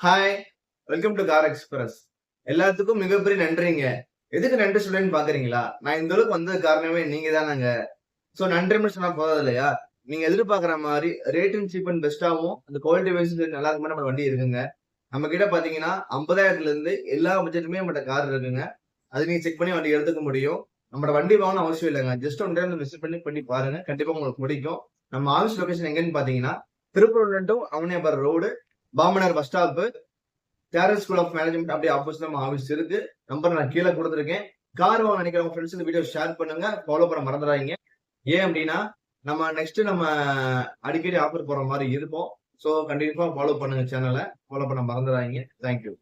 Hi welcome to car express எல்லாத்துக்கும் மிகப்பெரிய நன்றிங்க. எதுக்கு நன்றி சொல்லுன்னு பாக்குறீங்களா? நான் இந்த அளவுக்கு வந்தது காரணமே நீங்க தானங்க. ஸோ நன்றின்னு சொன்னா போதாது இல்லையா நீங்க எதிர்பார்க்குற மாதிரி ரேட்டும் சீப் அண்ட் பெஸ்ட்டாகவும் அந்த குவாலிட்டி வைஸ் நல்லா இருக்குமே நம்ம வண்டி இருக்குங்க. நம்ம கிட்ட பாத்தீங்கன்னா ஐம்பதாயிரத்துல இருந்து எல்லா பட்ஜெட்டுமே நம்மகிட்ட கார் இருக்குங்க. அது நீங்க செக் பண்ணி வண்டி எடுத்துக்க முடியும். நம்மளோட வண்டி வாங்கணும் அவசியம் இல்லைங்க. ஜஸ்ட் ஒன் டைம் விசிட் பண்ணி பண்ணி பாருங்க. கண்டிப்பா உங்களுக்கு பிடிக்கும். நம்ம ஆஃபீஸ் லொகேஷன் எங்கன்னு பாத்தீங்கன்னா திருப்பூர் டு அவனியாபுரம் ரோடு பாமனர் பஸ் ஸ்டாப்பு டேரஸ் ஸ்கூல் ஆஃப் மேனேஜ்மெண்ட் அப்படியே ஆப்போசிட் நம்ம ஆஃபீஸ் இருக்கு. நம்பர் நான் கீழே கொடுத்துருக்கேன். கார் வாங்க நினைக்கிற உங்க ஃப்ரெண்ட்ஸ் இந்த வீடியோ ஷேர் பண்ணுங்க. ஃபாலோ பண்ண மறந்துடாதீங்க. ஏன் அப்படின்னா நம்ம நெக்ஸ்ட் நம்ம அடிக்கடி ஆஃபர் போற மாதிரி இருப்போம். ஸோ கண்டிப்பா ஃபாலோ பண்ணுங்க சேனலை ஃபாலோ பண்ண மறந்துடாதீங்க. தேங்க்யூ